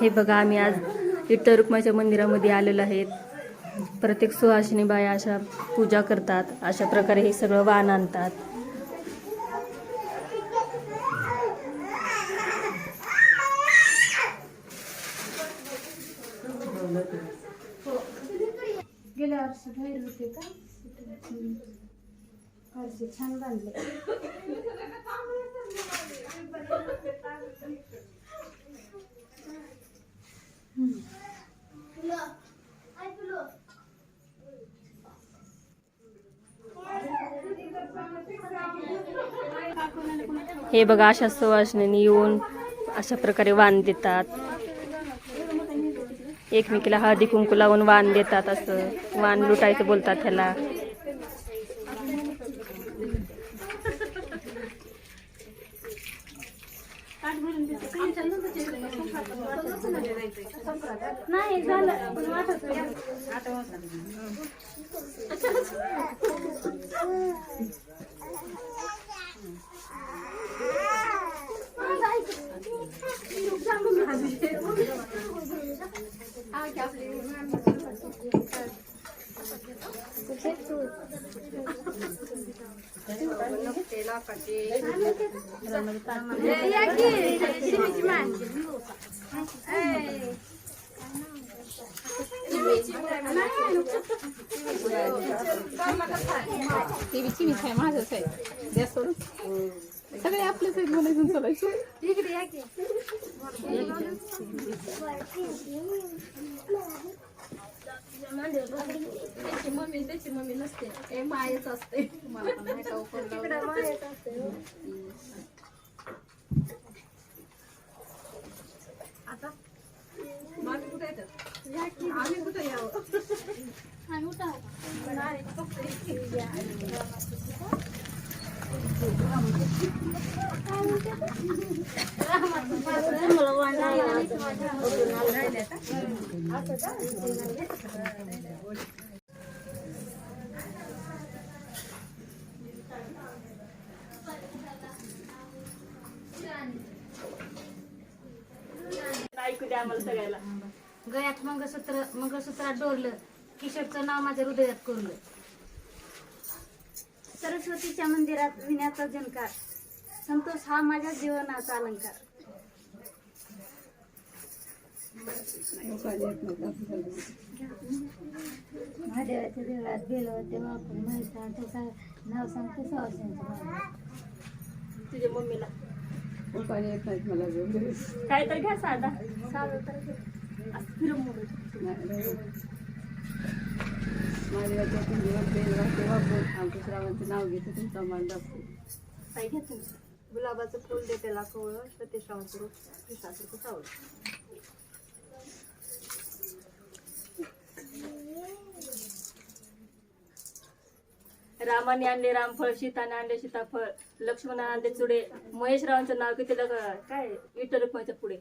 हे बघा आम्ही आज इट्टर रुक्माच्या मंदिरामध्ये आलेलो आहेत. प्रत्येक सुहासिनी बाया अशा पूजा करतात. अशा प्रकारे हे सगळं वाण आणतात. गेल्या वर्षी बाहेर होते का? छान बांधले. हे बघा अशा सुवासिनी येऊन अशा प्रकारे वाण देतात. एकमेकीला हळदी कुंकू लावून वाण देतात असं वाण लुटायचं बोलतात त्याला नाही झालं. पण ते बिची मी आहे माझंच आहे द्या सोडून सगळे आपलेच आहेत म्हणायचं चालायचं. इकडे या की. त्याची मम्मी त्याची मम्मी नसते. मायच असते. मला पण नाही का असते. हो. कुठे येतात? आम्ही कुठे यावं? आणि उठा. ऐकू द्या आम्हाला सगळ्याला. गळ्यात मंगळसूत्र मंगळसूत्रात डोरलं किशोरचं नाव माझ्या हृदयात कोरलं. सरस्वतीच्या मंदिरात विण्याचा झणकार. संतोष हा माझ्या जीवनाचा अलंकार. महादेवाच्या देवळात गेलो तेव्हा आपण माहिती त्याचं नाव सांगतो सवाशांचं तुझ्या मम्मीला. उपाय येत नाहीत मला. काय तर घ्या साधा. साधं तर फिरून मोडून. नाही, नाही. वापरून आमच्या नाव घेते तुमचा मान दाखवू काय घ्या तुम्ही गुलाबाचं फुल दे त्याला कवळं सतीश्रावचं रूप रामाने आणले रामफळ सीताने आणले सीताफळ लक्ष्मणाने आणले चुडे महेशरावांचं नाव किती लग काय विठ्ठल पुढे